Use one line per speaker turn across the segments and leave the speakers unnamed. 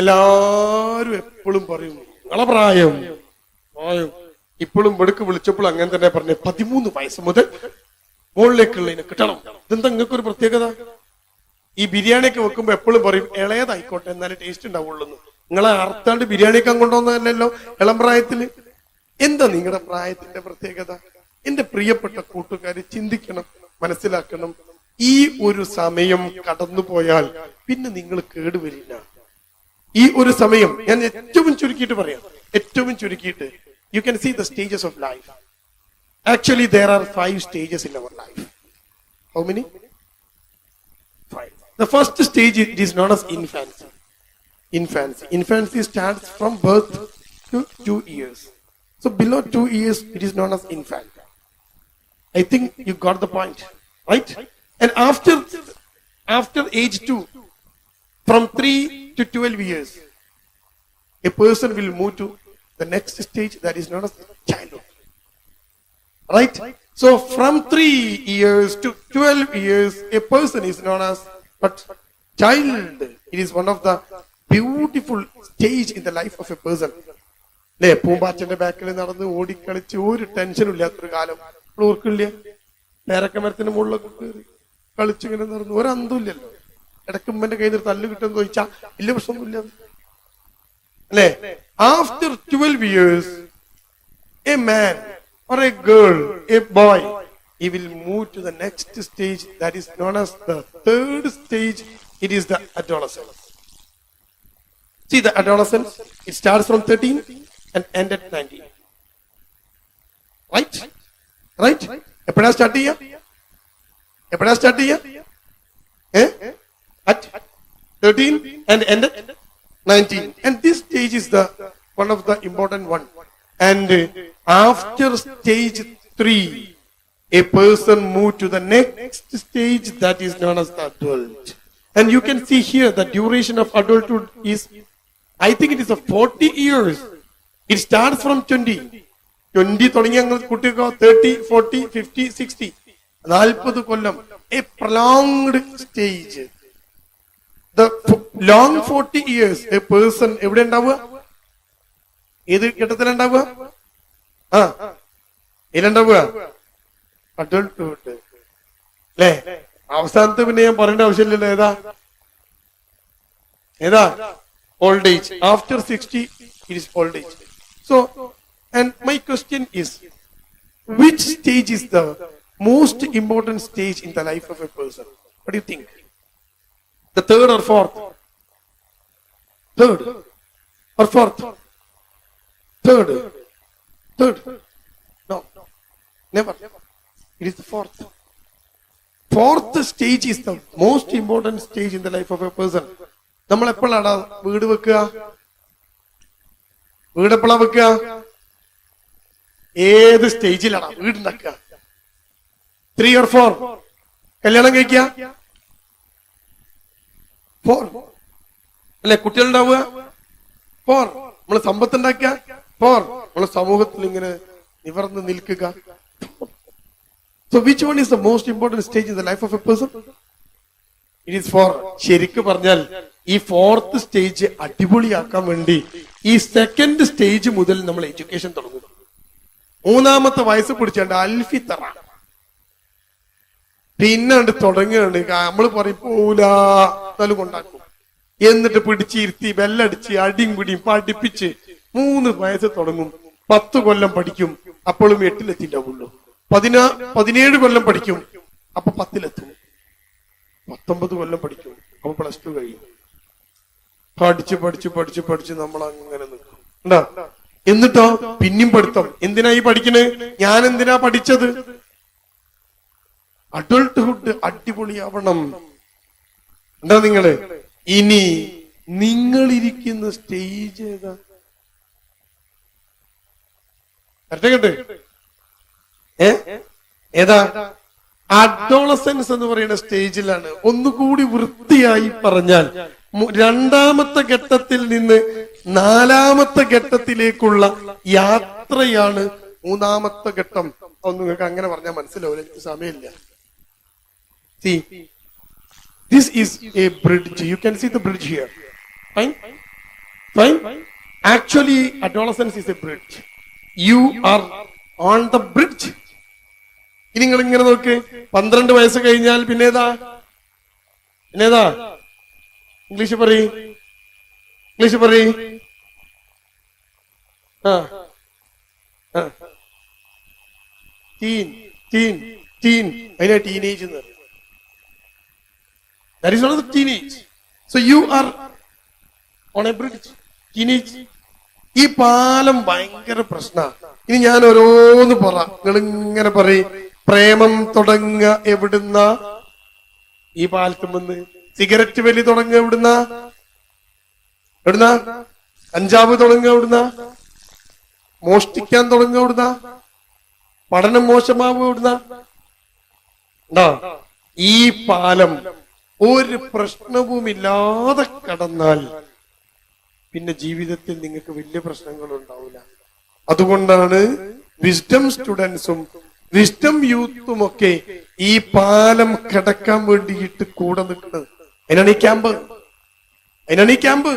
എല്ലാരും എപ്പോഴും പറയും നിങ്ങളെ പ്രായം പ്രായം ഇപ്പോഴും വെടുക്ക് വിളിച്ചപ്പോൾ അങ്ങനെ തന്നെ പറഞ്ഞു പതിമൂന്ന് വയസ്സ് മുതൽ മുകളിലേക്കുള്ളതിനെ കിട്ടണം ഇതെന്താ നിങ്ങൾക്ക് ഒരു പ്രത്യേകത ഈ ബിരിയാണിയൊക്കെ വെക്കുമ്പോ എപ്പോഴും പറയും ഇളയതായിക്കോട്ടെ എന്നാലും ടേസ്റ്റ് ഉണ്ടാവുള്ളൂ നിങ്ങളെ അർത്ഥാണ്ട് ബിരിയാണിയൊക്കെ കൊണ്ടുവന്നതല്ലോ ഇളം പ്രായത്തില് എന്താ നിങ്ങളുടെ പ്രായത്തിന്റെ പ്രത്യേകത എന്റെ പ്രിയപ്പെട്ട കൂട്ടുകാര് ചിന്തിക്കണം മനസ്സിലാക്കണം ഈ ഒരു സമയം കടന്നു പോയാൽ പിന്നെ നിങ്ങൾ കേടുവരില്ല ഈ ഒരു സമയം ഞാൻ ഏറ്റവും ചുരുക്കിയിട്ട് പറയാം ഏറ്റവും ചുരുക്കിയിട്ട് you can see the stages of life actually there are five stages in our life how many five the first stage it is known as infancy infancy infancy starts from birth to two years so below two years it is known as infancy I think you got the point, right? And after after age two, from three to 12 years, a person will move to the next stage that is known as childhood. Right? So from 3 years to 12 years, a person is known as but child. It is one of the beautiful stage in the life of a person. അല്ലേ പൂമ്പാറ്റന്റെ ബാക്കിൽ നടന്ന് ഓടിക്കളിച്ച് ഒരു ടെൻഷനും ഇല്ലാത്തൊരു കാലം ഓർക്കില്ല പേരക്കമരത്തിന് മുകളിലൊക്കെ കയറി കളിച്ചിങ്ങനെ നടന്നു ഒരന്തമില്ലല്ലോ ഇടക്കുമ്പന്റെ കയ്യിൽ നിന്ന് തല്ലു കിട്ടുമെന്ന് ചോദിച്ചാ വലിയ പ്രശ്നമൊന്നുമില്ല അല്ലേ after twelve years a man or a girl a boy he will move to the next stage that is known as the third stage it is the adolescence see the adolescence it start from thirteen and end at nineteen right right എപ്പോഴാ start ചെയ്യാം എപ്പോഴാ start ചെയ്യാം 13 and ended 19. And this stage is the one of the important one. And after stage 3, a person moved to the next stage that is known as the adult. And you can see here the duration of adulthood is, I think it is a 40 years. It starts from 20. 20 തുടങ്ങി ഞങ്ങൾ കുട്ടികൾക്കോ thirty forty fifty sixty നാൽപ്പത് കൊല്ലം a prolonged stage long forty years a person എവിടെ ഉണ്ടാവുക ഏത് ഘട്ടത്തിലുണ്ടാവുക ആ ഇതിലുണ്ടാവുക adulthood അല്ലേ അവസാനത്ത് പിന്നെ ഞാൻ പറയേണ്ട ആവശ്യമില്ലല്ലോ ഏതാ ഏതാ old age after sixty it old age so and my question is which stage is the most important stage in the life of a person what you think The third or fourth? Third or fourth? Third. Third. No. Never. It is the fourth. Fourth stage is the most important stage in the life of a person. നമ്മൾ എപ്പോഴാണ് വീട് വെക്കുക വീട് എപ്പോഴാ വെക്കുക ഏത് സ്റ്റേജിലാണ് വീടുണ്ടാക്കുക three or four കല്യാണം കഴിക്കുക ഫോർ അല്ലെ കുട്ടികളുണ്ടാവുക പോർ നമ്മൾ സമ്പത്ത് ഉണ്ടാക്കുക പോർ നമ്മൾ സമൂഹത്തിൽ ഇങ്ങനെ നിവർന്ന് നിൽക്കുക so which one is the most important stage in the life of a person it is for ശരിക്ക് പറഞ്ഞാൽ ഈ ഫോർത്ത് സ്റ്റേജ് അടിപൊളിയാക്കാൻ വേണ്ടി ഈ സെക്കൻഡ് സ്റ്റേജ് മുതൽ നമ്മൾ എഡ്യൂക്കേഷൻ തുടങ്ങും മൂന്നാമത്തെ വയസ്സ് പിടിച്ചാണ്ട് അൽഫിത്തറ പിന്നെ തുടങ്ങുകയാണ് നമ്മൾ പറയും പോലാ തലു കൊണ്ടാക്കും എന്നിട്ട് പിടിച്ചിരുത്തി ബെല്ലടിച്ച് അടിയും പിടിയും പഠിപ്പിച്ച് മൂന്ന് വയസ്സ് തുടങ്ങും പത്ത് കൊല്ലം പഠിക്കും അപ്പോഴും എട്ടിലെത്തിണ്ടാവുള്ളൂ പതിനാ പതിനേഴ് കൊല്ലം പഠിക്കും അപ്പൊ പത്തിലെത്തും പത്തൊമ്പത് കൊല്ലം പഠിക്കും അപ്പൊ പ്ലസ് ടു കഴിയും പഠിച്ച് പഠിച്ച് പഠിച്ച് പഠിച്ച് നമ്മൾ അങ്ങനെ നിൽക്കും എന്നിട്ടോ പിന്നെയും പഠിത്തം എന്തിനാ ഈ പഠിക്കണേ ഞാൻ എന്തിനാ പഠിച്ചത് അഡൾട്ട്ഹുഡ് അടിപൊളിയാവണം എന്താ നിങ്ങള് ഇനി നിങ്ങളിരിക്കുന്ന സ്റ്റേജ് ഏതാ കറക്റ്റ് ഏ ഏതാ അഡോളസൻസ് എന്ന് പറയുന്ന സ്റ്റേജിലാണ് ഒന്നുകൂടി വൃത്തിയായി പറഞ്ഞാൽ രണ്ടാമത്തെ ഘട്ടത്തിൽ നിന്ന് നാലാമത്തെ ഘട്ടത്തിലേക്കുള്ള യാത്രയാണ് മൂന്നാമത്തെ ഘട്ടം അത് നിങ്ങൾക്ക് അങ്ങനെ പറഞ്ഞാൽ മനസ്സിലാവില്ല എനിക്ക് സമയമില്ല This is a bridge. You can see the bridge here. Fine? Fine? Actually, adolescence is a bridge. You are on the bridge. ഇനി നിങ്ങൾ ഇങ്ങനെ നോക്ക് പന്ത്രണ്ട് വയസ്സ് കഴിഞ്ഞാൽ പിന്നെ ഏതാ പിന്നെ ഏതാ ഇംഗ്ലീഷ് പറ ഇംഗ്ലീഷ് പറ ആ ടീൻ ടീൻ ടീൻ അതിനാ ടീനേജ് എന്ന് പറയും That is not the teenage. So you are on a bridge. Teenage. ഈ പാലം ഭയങ്കര പ്രശ്ന ഇനി ഞാൻ ഓരോന്ന് പറ നിങ്ങളിങ്ങനെ പറയും പ്രേമം തുടങ്ങ എവിടുന്ന ഈ പാലത്തുമെന്ന് സിഗരറ്റ് വലി തുടങ്ങ എവിടുന്ന എവിടുന്ന കഞ്ചാവ് തുടങ്ങ എവിടുന്ന മോഷ്ടിക്കാൻ തുടങ്ങ എവിടുന്ന പഠനം മോശമാവുക എവിടുന്ന ഈ പാലം ഒരു പ്രശ്നവുമില്ലാതെ കടന്നാൽ പിന്നെ ജീവിതത്തിൽ നിങ്ങൾക്ക് വലിയ പ്രശ്നങ്ങൾ ഉണ്ടാവില്ല അതുകൊണ്ടാണ് വിസ്ഡം സ്റ്റുഡൻസും വിസ്റ്റം യൂത്തും ഒക്കെ ഈ പാലം കടക്കാൻ വേണ്ടിയിട്ട് കൂടെ നിൽക്കുന്നത് അതിനാണ് ഈ ക്യാമ്പ് അതിനാണ് ഈ ക്യാമ്പ്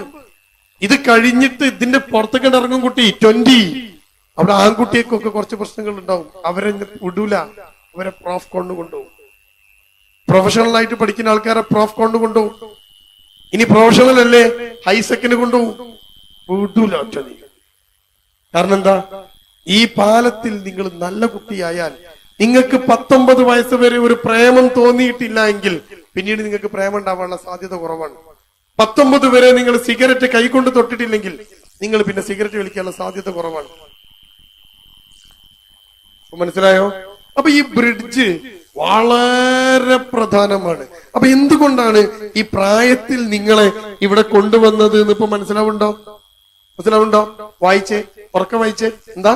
ഇത് കഴിഞ്ഞിട്ട് ഇതിന്റെ പുറത്തേക്ക് ഇറങ്ങും കുട്ടി ട്വന്റി അവിടെ ആൺകുട്ടിയൊക്കെ കുറച്ച് പ്രശ്നങ്ങൾ ഉണ്ടാവും അവരെ വിടൂല അവരെ പ്രോഫ് കൊണ്ടുകൊണ്ടുപോകും പ്രൊഫഷണലായിട്ട് പഠിക്കുന്ന ആൾക്കാരെ പ്രോഫ് കൊണ്ട് കൊണ്ടുപോകും ഇനി പ്രൊഫഷണൽ അല്ലേ ഹൈസെക്കിന് കൊണ്ടുപോകും കാരണം എന്താ ഈ പാലത്തിൽ നിങ്ങൾ നല്ല കുട്ടിയായാൽ നിങ്ങൾക്ക് പത്തൊമ്പത് വയസ്സ് വരെ ഒരു പ്രേമം തോന്നിയിട്ടില്ല എങ്കിൽ പിന്നീട് നിങ്ങൾക്ക് പ്രേമം ഉണ്ടാവാനുള്ള സാധ്യത കുറവാണ് പത്തൊമ്പത് വരെ നിങ്ങൾ സിഗരറ്റ് കൈകൊണ്ട് തൊട്ടിട്ടില്ലെങ്കിൽ നിങ്ങൾ പിന്നെ സിഗരറ്റ് വലിക്കാനുള്ള സാധ്യത കുറവാണ് മനസ്സിലായോ അപ്പൊ ഈ ബ്രിഡ്ജ് വളരെ പ്രധാനമാണ് അപ്പൊ എന്തുകൊണ്ടാണ് ഈ പ്രായത്തിൽ നിങ്ങളെ ഇവിടെ കൊണ്ടുവന്നത് എന്ന് ഇപ്പൊ മനസ്സിലാവുണ്ടോ മനസ്സിലാവുണ്ടോ വായിച്ചേ ഉറക്കം വായിച്ചേ എന്താ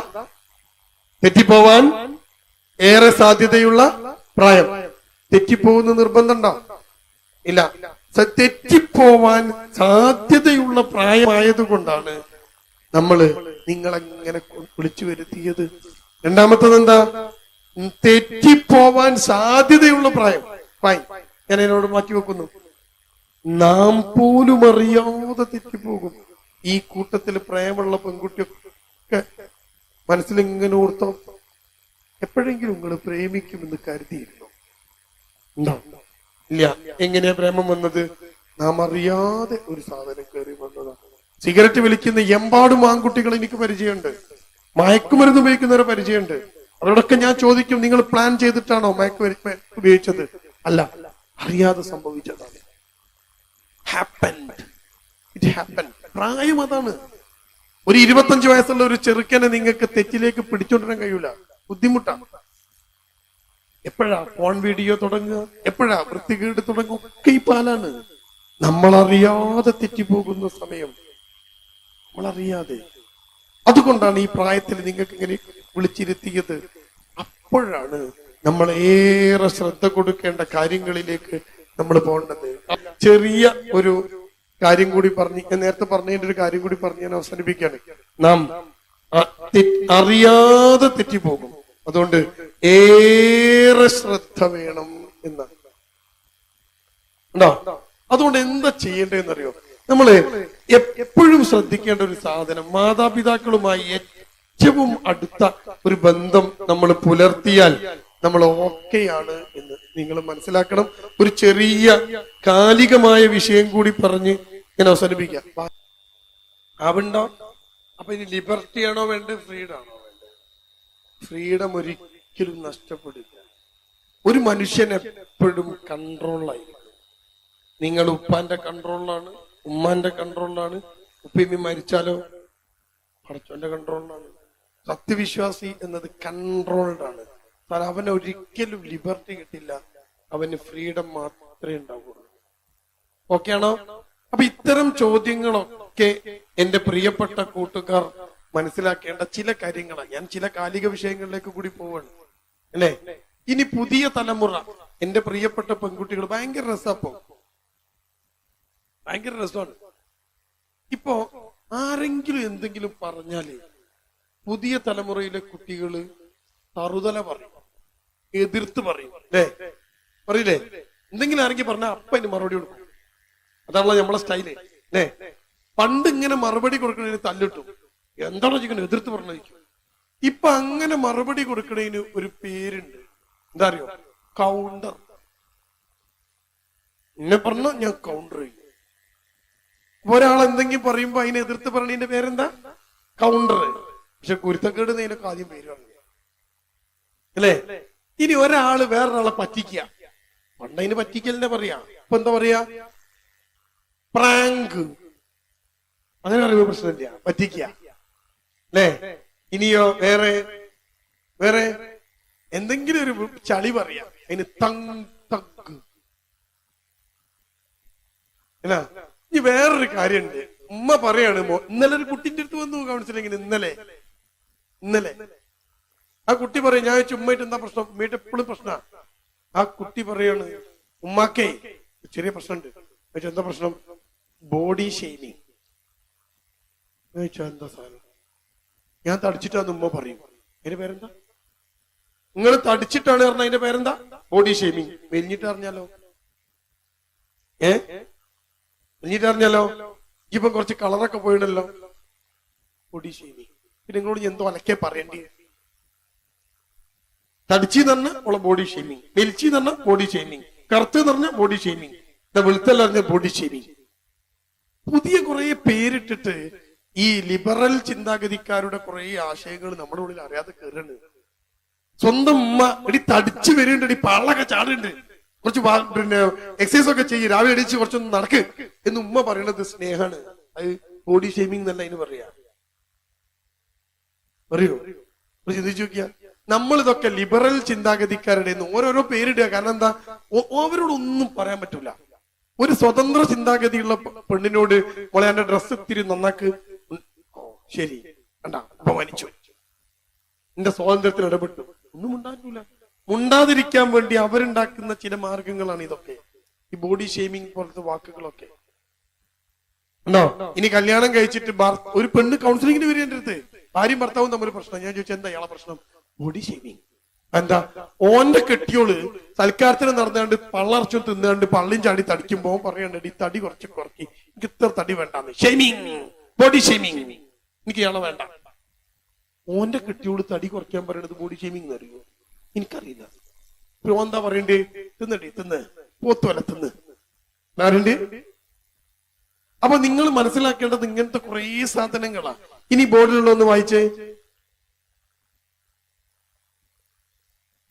തെറ്റിപ്പോവാൻ ഏറെ സാധ്യതയുള്ള പ്രായം തെറ്റിപ്പോകുന്ന നിർബന്ധമുണ്ടോ ഇല്ല തെറ്റിപ്പോവാൻ സാധ്യതയുള്ള പ്രായമായതുകൊണ്ടാണ് നമ്മള് നിങ്ങളെങ്ങനെ വിളിച്ചു വരുത്തിയത് രണ്ടാമത്തത് എന്താ തെറ്റിപ്പോവാൻ സാധ്യതയുള്ള പ്രായം ഫൈൻ ഞാൻ എന്നോട് മാറ്റി വെക്കുന്നു നാം പോലും അറിയാതെ തെറ്റിപ്പോകും ഈ കൂട്ടത്തിൽ പ്രേമുള്ള പെൺകുട്ടിയൊക്കെ മനസ്സിലിങ്ങനെ ഓർത്തോ എപ്പോഴെങ്കിലും നിങ്ങൾ പ്രേമിക്കുമെന്ന് കരുതിയിരുന്നു ഉണ്ടോ ഇല്ല എങ്ങനെയാ പ്രേമം വന്നത് നാം അറിയാതെ ഒരു സാധനം കയറി വന്നതാണ് സിഗരറ്റ് വിളിക്കുന്ന എമ്പാടും ആൺകുട്ടികൾ എനിക്ക് പരിചയമുണ്ട് മയക്കുമരുന്ന് ഉപയോഗിക്കുന്നവരെ പരിചയമുണ്ട് അവരോടൊക്കെ ഞാൻ ചോദിക്കും നിങ്ങൾ പ്ലാൻ ചെയ്തിട്ടാണോ മയക്കുമരുന്ന് ഉപയോഗിച്ചത് അല്ല അറിയാതെ സംഭവിച്ചതാണ് ഇറ്റ് പ്രായം അതാണ് ഒരു ഇരുപത്തഞ്ച് വയസ്സുള്ള ഒരു ചെറുക്കനെ നിങ്ങൾക്ക് തെറ്റിലേക്ക് പിടിച്ചോണ്ടിരാൻ കഴിയൂല ബുദ്ധിമുട്ടാണ് എപ്പോഴാ ഫോൺ വീഡിയോ തുടങ്ങുക എപ്പോഴാ വൃത്തികേട് തുടങ്ങുക ഒക്കെ ഈ പാലാണ് നമ്മളറിയാതെ തെറ്റിപ്പോകുന്ന സമയം നമ്മളറിയാതെ അതുകൊണ്ടാണ് ഈ പ്രായത്തിൽ നിങ്ങൾക്ക് ഇങ്ങനെ വിളിച്ചിരുത്തിയത് അപ്പോഴാണ് നമ്മൾ ഏറെ ശ്രദ്ധ കൊടുക്കേണ്ട കാര്യങ്ങളിലേക്ക് നമ്മൾ പോകേണ്ടത് ചെറിയ ഒരു കാര്യം കൂടി പറഞ്ഞ് ഞാൻ നേരത്തെ പറഞ്ഞതിന്റെ ഒരു കാര്യം കൂടി പറഞ്ഞ് ഞാൻ അവസാനിപ്പിക്കുകയാണ് നാം അറിയാതെ തെറ്റിപ്പോകും അതുകൊണ്ട് ഏറെ ശ്രദ്ധ വേണം എന്നാണ് അതുകൊണ്ട് എന്താ ചെയ്യേണ്ടതെന്നറിയോ നമ്മള് എപ്പോഴും ശ്രദ്ധിക്കേണ്ട ഒരു സാധനം മാതാപിതാക്കളുമായി ഏറ്റവും അടുത്ത ഒരു ബന്ധം നമ്മൾ പുലർത്തിയാൽ നമ്മൾ ഓക്കെയാണ് എന്ന് നിങ്ങൾ മനസ്സിലാക്കണം ഒരു ചെറിയ കാലികമായ വിഷയം കൂടി പറഞ്ഞ് ഞാൻ അവസാനിപ്പിക്കാം ആവുണ്ടോ അപ്പൊ ഇനി ലിബർട്ടി ആണോ വേണ്ടത് ഫ്രീഡം ആണോ വേണ്ടത് ഫ്രീഡം ഒരിക്കലും നഷ്ടപ്പെടില്ല ഒരു മനുഷ്യൻ എപ്പോഴും കൺട്രോളായി നിങ്ങൾ ഉപ്പാന്റെ കൺട്രോളിലാണ് ഉമ്മാന്റെ കൺട്രോളിലാണ് ഉപ്പ ഇനി മരിച്ചാലോ പടച്ചോന്റെ കൺട്രോളിലാണ് സത്യവിശ്വാസി എന്നത് കൺട്രോൾഡ് ആണ് കാരണം അവന് ഒരിക്കലും ലിബർട്ടി കിട്ടില്ല അവന് ഫ്രീഡം മാത്രമേ ഉണ്ടാവുള്ളൂ ഓക്കെയാണോ ആണോ അപ്പൊ ഇത്തരം ചോദ്യങ്ങളൊക്കെ എന്റെ പ്രിയപ്പെട്ട കൂട്ടുകാർ മനസ്സിലാക്കേണ്ട ചില കാര്യങ്ങളാണ് ഞാൻ ചില കാലിക വിഷയങ്ങളിലേക്ക് കൂടി പോവാണ് അല്ലേ ഇനി പുതിയ തലമുറ എന്റെ പ്രിയപ്പെട്ട പെൺകുട്ടികൾ ഭയങ്കര രസപ്പോ ഭയങ്കര രസമാണ് ഇപ്പോ ആരെങ്കിലും എന്തെങ്കിലും പറഞ്ഞാലേ പുതിയ തലമുറയിലെ കുട്ടികൾ തറുതല പറയും എതിർത്ത് പറയും അല്ലേ പറയില്ലേ എന്തെങ്കിലും ആരെങ്കിലും പറഞ്ഞാൽ അപ്പ ഇനി മറുപടി കൊടുക്കും അതാണല്ലോ നമ്മളെ സ്റ്റൈല് അല്ലേ പണ്ട് ഇങ്ങനെ മറുപടി കൊടുക്കുന്നതിന് തല്ലിട്ടു എന്താണോ ചോദിക്കുന്നത് എതിർത്ത് പറഞ്ഞു ഇപ്പൊ അങ്ങനെ മറുപടി കൊടുക്കുന്നതിന് ഒരു പേരുണ്ട് എന്താ അറിയോ കൗണ്ടർ എന്നെ പറഞ്ഞ ഞാൻ കൗണ്ടർ ചെയ്യും ഒരാൾ എന്തെങ്കിലും പറയുമ്പോ അതിനെ എതിർത്ത് പറഞ്ഞതിന്റെ പേരെന്താ കൗണ്ടർ പക്ഷെ കുരുത്തക്കേട് നിനക്ക് ആദ്യം വരുവാണ് അല്ലേ ഇനി ഒരാള് വേറൊരാളെ പറ്റിക്ക പണ്ടതിന് പറ്റിക്കലിനെ പറയാ ഇപ്പൊ എന്താ പറയാ പ്രാങ്ക് അങ്ങനെ പറയുമ്പോ പ്രശ്നമില്ല പറ്റിക്ക അല്ലേ ഇനിയോ വേറെ വേറെ എന്തെങ്കിലും ഒരു ചളി പറയാ അതിന് തങ് തഗ് അല്ല ഇനി വേറൊരു കാര്യമുണ്ട് ഉമ്മ പറയാണ് ഇന്നലെ ഒരു കുട്ടിന്റെ അടുത്ത് വന്നു കൗൺസിലിങ്ങിന് ഇന്നലെ ഇന്നലെ ആ കുട്ടി പറയും ഞാൻ ചുമ്മായിട്ട് എന്താ പ്രശ്നം ഉമ്മയുടെ എപ്പോഴും പ്രശ്നമാണ് ആ കുട്ടി പറയാണ് ഉമ്മാക്കേ ചെറിയ പ്രശ്നമുണ്ട് ചോദിച്ചാൽ എന്താ പ്രശ്നം ബോഡി ഷെയിമിങ് എന്താ സാധനം ഞാൻ തടിച്ചിട്ടാന്ന് ഉമ്മ പറയും അതിന്റെ പേരെന്താ നിങ്ങൾ തടിച്ചിട്ടാണ് പറഞ്ഞ അതിന്റെ പേരെന്താ ബോഡി ഷെയിമിങ് മെലിഞ്ഞിട്ട് അറിഞ്ഞാലോ ഏ മെലിഞ്ഞിട്ട് അറിഞ്ഞാലോ ഇപ്പം കുറച്ച് കളറൊക്കെ പോയിണല്ലോ ബോഡി ഷെയിമിങ് പിന്നെ നിങ്ങളോട് എന്തോ അലക്കെ പറയേണ്ടി തടിച്ചു തന്ന ഉള്ള ബോഡി ഷെയ്മിങ് വലിച്ചു തന്ന ബോഡി ഷെയ്മിങ് കറുത്ത് നിറഞ്ഞ ബോഡി ഷെയ്മിങ് വെളുത്തല്ലറിഞ്ഞ ബോഡി ഷെയ്മിങ് പുതിയ കുറെ പേരിട്ടിട്ട് ഈ ലിബറൽ ചിന്താഗതിക്കാരുടെ കുറെ ആശയങ്ങൾ നമ്മുടെ ഉള്ളിൽ അറിയാതെ കയറുന്നുണ്ട് സ്വന്തം ഉമ്മ എടി തടിച്ചു വരുന്നുണ്ട് എടി പള്ളൊക്കെ ചാടുന്നുണ്ട് കുറച്ച് പിന്നെ എക്സസൈസ് ഒക്കെ ചെയ്യും രാവിലെ അടിച്ച് കുറച്ചൊന്ന് നടക്ക് എന്ന് ഉമ്മ പറയണത് സ്നേഹാണ് അത് ബോഡി ഷെയ്മിങ് എന്നല്ല അതിന് പറയാ അറിയോ ചിന്തിച്ചു നോക്കിയ നമ്മൾ ഇതൊക്കെ ലിബറൽ ചിന്താഗതിക്കാരുടെ ഓരോരോ പേരിടുക കാരണം എന്താ അവരോട് ഒന്നും പറയാൻ പറ്റൂല ഒരു സ്വതന്ത്ര ചിന്താഗതിയുള്ള പെണ്ണിനോട് മോളെ എന്റെ ഡ്രസ്സ് ഇത്തിരി നന്നാക്ക് ശരി അപമാനിച്ചു എന്റെ സ്വാതന്ത്ര്യത്തിൽ ഇടപെട്ടു ഒന്നും ഉണ്ടാകില്ല ഉണ്ടാതിരിക്കാൻ വേണ്ടി അവരുണ്ടാക്കുന്ന ചില മാർഗങ്ങളാണ് ഇതൊക്കെ ഈ ബോഡി ഷെയ്മിങ് പോലത്തെ വാക്കുകളൊക്കെ ഉണ്ടോ ഇനി കല്യാണം കഴിച്ചിട്ട് ഒരു പെണ്ണ് കൗൺസിലിങ്ങിന് വരും അടുത്ത് ഭാര്യയും ഭർത്താവും തമ്മിൽ പ്രശ്നം ഞാൻ ചോദിച്ചു എന്താ ഇയാളെ പ്രശ്നം ബോഡി ഷേമിങ് എന്താ ഓന്റെ കെട്ടിയോള് സൽക്കാരത്തിന് നടന്നാണ്ട് പള്ളർച്ചു തിന്നാണ്ട് പള്ളിയും ചാടി തടിക്കുമ്പോ പറയണ്ടടി തടി കുറച്ച് കുറക്കി എനിക്ക് ഇത്ര തടി വേണ്ടാന്ന് ഷെമിങ് ബോഡി ഷെമിങ് എനിക്ക് ഇയാളെ വേണ്ട ഓന്റെ കെട്ടിയോട് തടി കുറയ്ക്കാൻ പറയണത് ബോഡി എന്ന് എന്നറിയോ എനിക്കറിയില്ല ഇപ്പൊ എന്താ പറയണ്ടേ തിന്നടി തിന്ന് പോത്തുവല തിന്ന് അപ്പൊ നിങ്ങൾ മനസ്സിലാക്കേണ്ടത് ഇങ്ങനത്തെ കുറേ സാധനങ്ങളാണ് ഇനി ബോർഡിലുള്ള ഒന്ന് വായിച്ചേ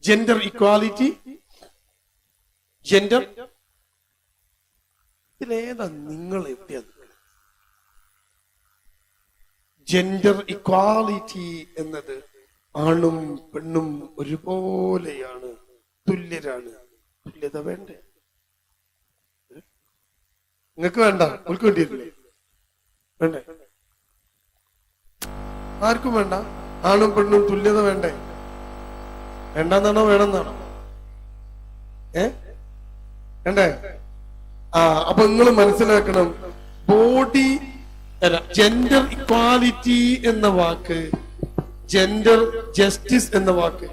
ജെൻഡർ ഇക്വാലിറ്റി ജെൻഡർ ഇതിലേതാ നിങ്ങൾ എവിടെയാ ജെൻഡർ ഇക്വാലിറ്റി എന്നത് ആണും പെണ്ണും ഒരുപോലെയാണ് തുല്യരാണ് തുല്യത വേണ്ടേ നിങ്ങക്ക് വേണ്ട ഉൾക്കൊണ്ടിരുന്നില്ലേ വേണ്ടേ ആർക്കും വേണ്ട ആണും പെണ്ണും തുല്യത വേണ്ടേ വേണ്ടെന്നാണോ വേണമെന്നാണോ ഏ വേണ്ടേ ആ അപ്പൊ നിങ്ങൾ മനസ്സിലാക്കണം ബോഡി ജെൻഡർ ഇക്വാലിറ്റി എന്ന വാക്ക് ജെൻഡർ ജസ്റ്റിസ് എന്ന വാക്ക്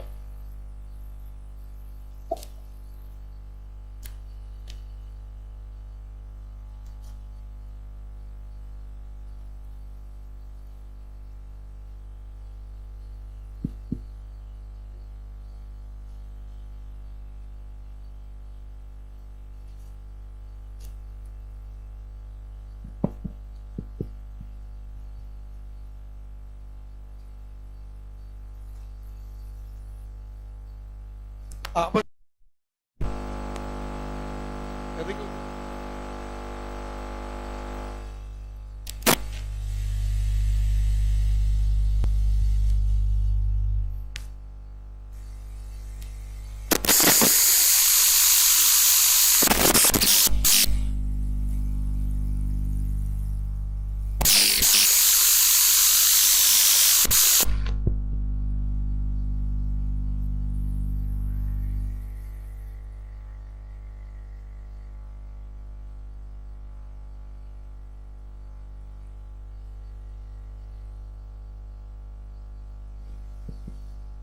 Enrique.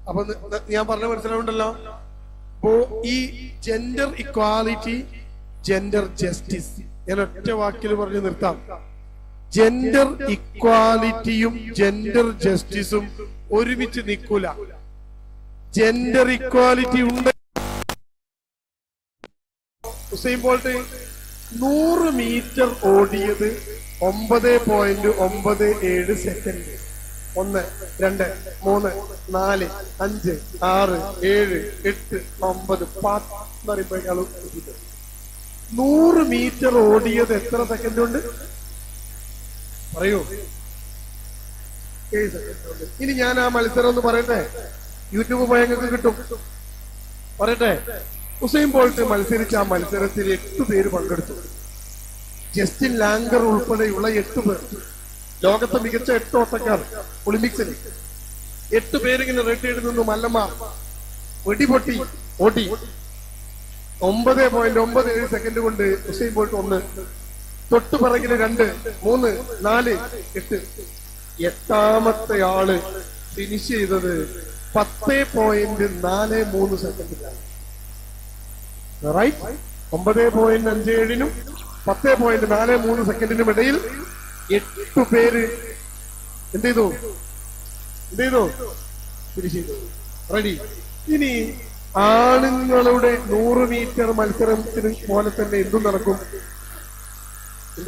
അപ്പൊ ഞാൻ പറഞ്ഞ മനസ്സിലാവുണ്ടല്ലോ അപ്പോ ഈ ജെൻഡർ ഇക്വാലിറ്റി ജെൻഡർ ജസ്റ്റിസ് ഞാൻ ഒറ്റ വാക്കിൽ പറഞ്ഞു നിർത്താം ജെൻഡർ ഇക്വാലിറ്റിയും ജെൻഡർ ജസ്റ്റിസും ഒരുമിച്ച് നിൽക്കൂല ജെൻഡർ ഇക്വാലിറ്റി ഉണ്ട് ഹുസൈൻ ബോൾട്ട് നൂറ് മീറ്റർ ഓടിയത് ഒമ്പത് പോയിന്റ് ഒമ്പത് ഏഴ് സെക്കൻഡ് ഒന്ന് രണ്ട് മൂന്ന് നാല് അഞ്ച് ആറ് ഏഴ് എട്ട് ഒമ്പത് പത്ത് എന്ന് നൂറ് മീറ്റർ ഓടിയത് എത്ര സെക്കൻഡ് ഉണ്ട് പറയൂ ഇനി ഞാൻ ആ മത്സരം ഒന്ന് പറയട്ടെ യൂട്യൂബ് പോയ കിട്ടും പറയട്ടെ ഹുസൈൻ ബോൾട്ട് മത്സരിച്ച ആ മത്സരത്തിൽ എട്ട് പേര് പങ്കെടുത്തു ജസ്റ്റിൻ ലാങ്കർ ഉൾപ്പെടെയുള്ള എട്ട് പേർ ലോകത്തെ മികച്ച എട്ട് ഓട്ടക്കാർ ഒളിമ്പിക്സിൽ എട്ട് പേരിങ്ങനെ റെഡിയിൽ നിന്ന് മല്ലമ്മ വെടിപൊട്ടി ഓട്ടി ഒമ്പത് പോയിന്റ് ഒമ്പത് ഏഴ് സെക്കൻഡ് കൊണ്ട് ഉസൈൻ പോയിട്ട് ഒന്ന് പറകില് രണ്ട് മൂന്ന് നാല് എട്ട് എട്ടാമത്തെ ആള് ഫിനിഷ് ചെയ്തത് പത്ത് പോയിന്റ് നാല് മൂന്ന് സെക്കൻഡിലാണ് റൈറ്റ് ഒമ്പത് പോയിന്റ് അഞ്ച് ഏഴിനും പത്ത് പോയിന്റ് നാല് മൂന്ന് സെക്കൻഡിനും ഇടയിൽ എട്ടു പേര് എന്ത് ചെയ്തു എന്ത് ചെയ്തു റെഡി ഇനി ആണുങ്ങളുടെ നൂറ് മീറ്റർ മത്സരത്തിന് പോലെ തന്നെ എന്തും നടക്കും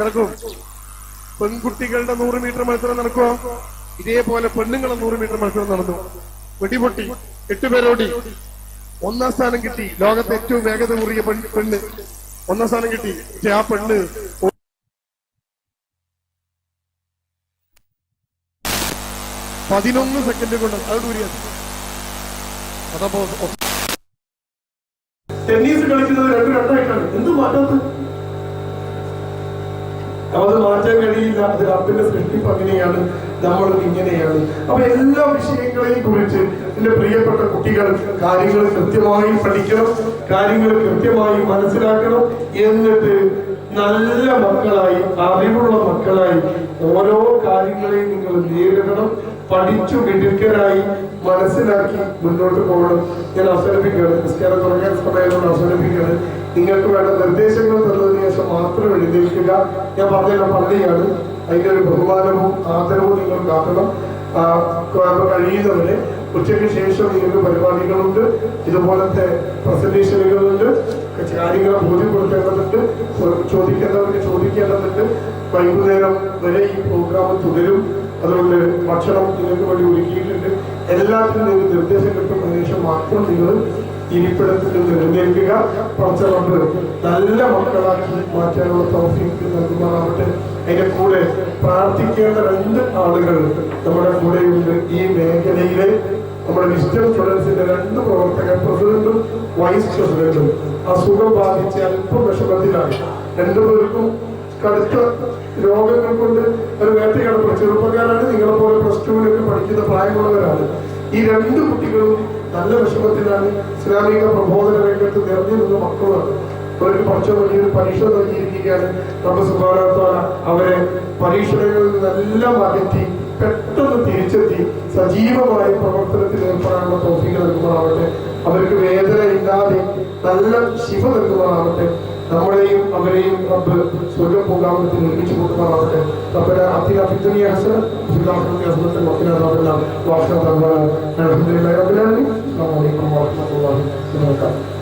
നടക്കും പെൺകുട്ടികളുടെ നൂറ് മീറ്റർ മത്സരം നടക്കുമോ ഇതേപോലെ പെണ്ണുങ്ങളെ നൂറ് മീറ്റർ മത്സരം നടന്നു വെടിപൊട്ടി പേരോടി ഒന്നാം സ്ഥാനം കിട്ടി ലോകത്തെ ഏറ്റവും വേഗത കൂറിയ പെണ്ണ് ഒന്നാം സ്ഥാനം കിട്ടി പക്ഷെ ആ പെണ്ണ് പതിനൊന്ന് സെക്കൻഡ് കൊണ്ട് അത് ദൂരെയാണ് അതപ്പോ ടെന്നീസ് കളിക്കുന്നത് രണ്ട് രണ്ടായിട്ടാണ് എന്ത് മാറ്റാത്തത് അത് മാറ്റാൻ കഴിയില്ല അത് കപ്പിന്റെ സൃഷ്ടിപ്പ് അങ്ങനെയാണ് നമ്മൾ ഇങ്ങനെയാണ് അപ്പൊ എല്ലാ വിഷയങ്ങളെയും കുറിച്ച് എന്റെ പ്രിയപ്പെട്ട കുട്ടികൾ കാര്യങ്ങൾ കൃത്യമായി പഠിക്കണം കാര്യങ്ങൾ കൃത്യമായി മനസ്സിലാക്കണം എന്നിട്ട് നല്ല മക്കളായി അറിവുള്ള മക്കളായി ഓരോ കാര്യങ്ങളെയും നിങ്ങൾ നേരിടണം പഠിച്ചു മിടുക്കരായി മനസ്സിലാക്കി മുന്നോട്ട് പോകണം ഞാൻ അവസരിപ്പിക്കുകയാണ് നിസ്കാരം തുടങ്ങാൻ സമയത്തോട് അവസരിപ്പിക്കുകയാണ് നിങ്ങൾക്ക് വേണ്ട നിർദ്ദേശങ്ങൾ തന്നതിന് ശേഷം മാത്രം എഴുതിയിരിക്കുക ഞാൻ പറഞ്ഞല്ലോ പള്ളിയാണ് അതിൻ്റെ ഒരു ബഹുമാനവും ആദരവും നിങ്ങൾ കാക്കണം കഴിയുന്നവരെ ഉച്ചയ്ക്ക് ശേഷം നിങ്ങൾക്ക് പരിപാടികളുണ്ട് ഇതുപോലത്തെ പ്രസന്റേഷനുകളുണ്ട് കാര്യങ്ങളെ ബോധ്യപ്പെടുത്തേണ്ടതുണ്ട് ചോദിക്കേണ്ടവർക്ക് ചോദിക്കേണ്ടതുണ്ട് വൈകുന്നേരം വരെ ഈ പ്രോഗ്രാം തുടരും അതുകൊണ്ട് ഭക്ഷണം നിങ്ങൾക്ക് വേണ്ടി ഒരുക്കിയിട്ടുണ്ട് എല്ലാത്തിനും നിങ്ങൾ നിർദ്ദേശം കിട്ടുന്ന ശേഷം മാത്രം നിങ്ങൾ ഇരിപ്പിടത്തിൽ നിർണ്ണയിക്കുക പടച്ചവർക്ക് നല്ല മക്കളാക്കി മാറ്റാനുള്ള പ്രവർത്തിക്ക് നൽകുമാറാവട്ടെ അതിന്റെ കൂടെ പ്രാർത്ഥിക്കേണ്ട രണ്ട് ആളുകൾ നമ്മുടെ കൂടെയുണ്ട് ഈ മേഖലയിലെ നമ്മുടെ വിസ്റ്റം സ്റ്റുഡൻസിന്റെ രണ്ട് പ്രവർത്തകർ പ്രസിഡന്റും വൈസ് പ്രസിഡന്റും അസുഖം ബാധിച്ച് അല്പം വിഷമത്തിലാണ് രണ്ടുപേർക്കും കടുത്ത രോഗങ്ങൾ കൊണ്ട് ഒരു വേട്ട വേട്ടക്കിടപ്പ് ചെറുപ്പക്കാരാണ് നിങ്ങളെപ്പോലെ പ്ലസ് ടുവിലൊക്കെ പഠിക്കുന്ന പ്രായമുള്ളവരാണ് ഈ രണ്ട് കുട്ടികളും നല്ല വിഷമത്തിലാണ് ഇസ്ലാമിക പ്രബോധന രംഗത്ത് നിറഞ്ഞു നിന്ന മക്കളാണ് അവർക്ക് പക്ഷ വലിയൊരു പരീക്ഷ നൽകിയിരിക്കുകയാണ് നമ്മുടെ സുഖാനത്തോടെ അവരെ പരീക്ഷണങ്ങളിൽ നിന്നെല്ലാം അകറ്റി പെട്ടെന്ന് തിരിച്ചെത്തി സജീവമായ പ്രവർത്തനത്തിൽ ഏർപ്പെടാനുള്ള തോഫികൾ നൽകുമാറാവട്ടെ അവർക്ക് വേദന ഇല്ലാതെ നല്ല ശിവ നൽകുമാറാവട്ടെ നമ്മുടെയും അവരെയും റബ്ബ് സ്വർഗ പോകാമത്തിൽ നിർമ്മിച്ചു കൊടുക്കുമാറാവട്ടെ റബ്ബിന്റെ അത്തിൽ അഭിദ്ധനി ഹസന ഫിദാഹുദ്ദി ഹസനത്തെ മക്കിനാഥ് അവരെല്ലാം വാഹന റബ്ബാണ് അലഹദില്ലാ റബ്ബിലാലി അസ്സാം വലൈക്കും വാഹമത്തുള്ളാഹി വബറകാതുഹു